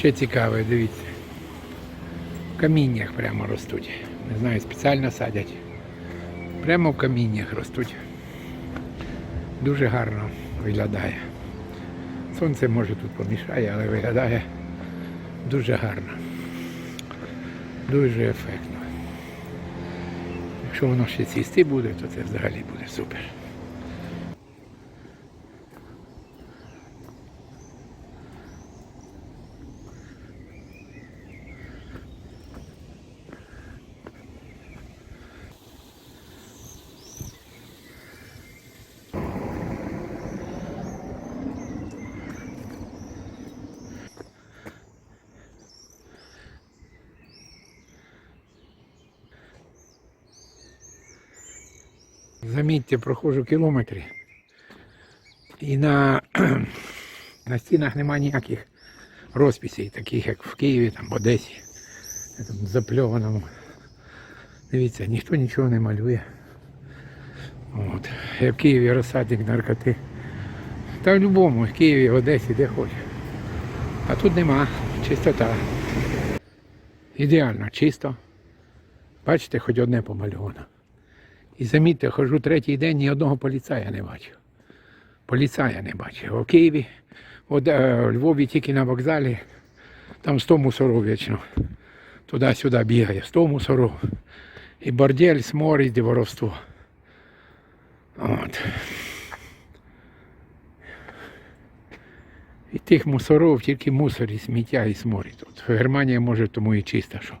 Ще цікаве, дивіться. В каміннях прямо ростуть. Не знаю, спеціально садять. Прямо в каміннях ростуть. Дуже гарно виглядає. Сонце може тут помішає, але виглядає дуже гарно. Дуже ефектно. Якщо воно ще цвісти буде, то це взагалі буде супер. Замітьте, проходжу кілометри. І на, на стінах немає ніяких розписей, таких як в Києві, там, в Одесі, там, запльованому. Дивіться, ніхто нічого не малює. От. Я в Києві розсадник наркоти. Та в будь-якому, в Києві, в Одесі, де хочеш. А тут нема. Чистота. Ідеально, чисто. Бачите, хоч одне помальовано. І замітьте, хожу третій день, ні одного поліцая не бачу. Поліцая не бачив. У Києві, е, Львові тільки на вокзалі, там 100 мусоров вічно. Туди-сюди бігає, 100 мусоров. І бордель, сморід, і воровство. От. І тих мусоров тільки мусор і сміття і сморід. От Германія може тому і чиста, що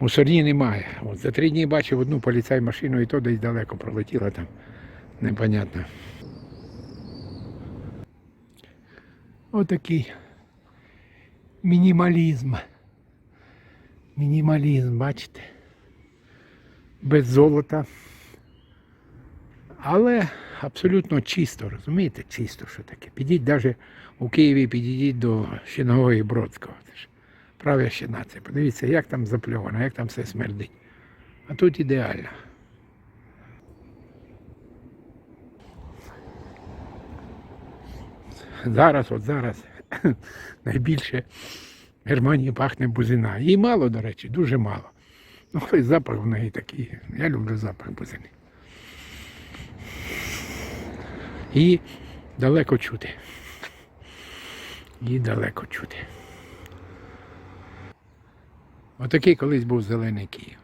мусорні немає. От за три дні бачив одну поліцай машину і то десь далеко пролетіла там. Непонятно. Отакий мінімалізм. Мінімалізм, бачите? Без золота. Але абсолютно чисто, розумієте? Чисто, що таке. Підіть навіть у Києві, підійдіть до Щинової Бродського. Ж нація. Подивіться, як там запльовано, як там все смердить. А тут ідеально. Зараз, от зараз, найбільше Германії пахне бузина. Їй мало, до речі, дуже мало. Ну, але запах в неї такий. Я люблю запах бузини. І далеко чути. І далеко чути. Отакий колись був зелений Київ.